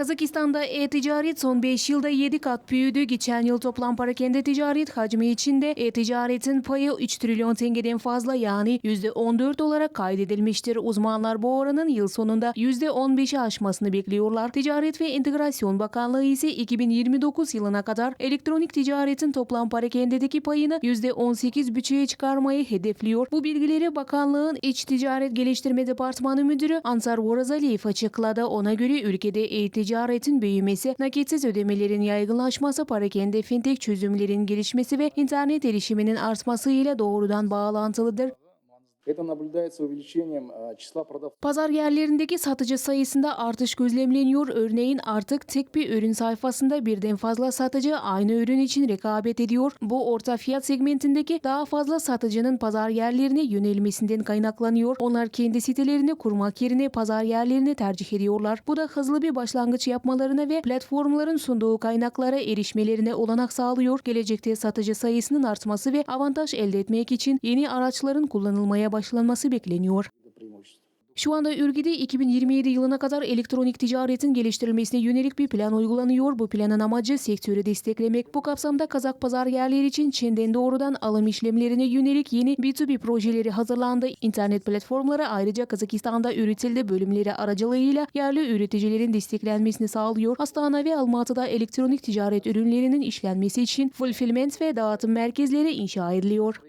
Kazakistan'da e-ticaret son 5 yılda 7 kat büyüdü. Geçen yıl toplam parakende ticaret hacmi içinde e-ticaretin payı 3 trilyon tengeden fazla yani %14 olarak kaydedilmiştir. Uzmanlar bu oranın yıl sonunda %15'i aşmasını bekliyorlar. Ticaret ve Entegrasyon Bakanlığı ise 2029 yılına kadar elektronik ticaretin toplam parakendedeki payını %18,5'e çıkarmayı hedefliyor. Bu bilgileri bakanlığın İç Ticaret Geliştirme Departmanı Müdürü Ansar Vorazaliyev açıkladı. Ona göre ülkede e-ticaretin büyümesi, nakitsiz ödemelerin yaygınlaşması, parakende fintech çözümlerin gelişmesi ve internet erişiminin artması ile doğrudan bağlantılıdır. Pazar yerlerindeki satıcı sayısında artış gözlemleniyor. Örneğin artık tek bir ürün sayfasında birden fazla satıcı aynı ürün için rekabet ediyor. Bu orta fiyat segmentindeki daha fazla satıcının pazar yerlerine yönelmesinden kaynaklanıyor. Onlar kendi sitelerini kurmak yerine pazar yerlerini tercih ediyorlar. Bu da hızlı bir başlangıç yapmalarına ve platformların sunduğu kaynaklara erişmelerine olanak sağlıyor. Gelecekte satıcı sayısının artması ve avantaj elde etmek için yeni araçların kullanılmaya başlanması bekleniyor. Şu anda Ürgü'de 2027 yılına kadar elektronik ticaretin geliştirilmesine yönelik bir plan uygulanıyor. Bu planın amacı sektörü desteklemek. Bu kapsamda Kazak pazar yerleri için Çin'den doğrudan alım işlemlerine yönelik yeni B2B projeleri hazırlandı. İnternet platformları ayrıca Kazakistan'da üretildi bölümleri aracılığıyla yerli üreticilerin desteklenmesini sağlıyor. Astana ve Almatı'da elektronik ticaret ürünlerinin işlenmesi için fulfillment ve dağıtım merkezleri inşa ediliyor.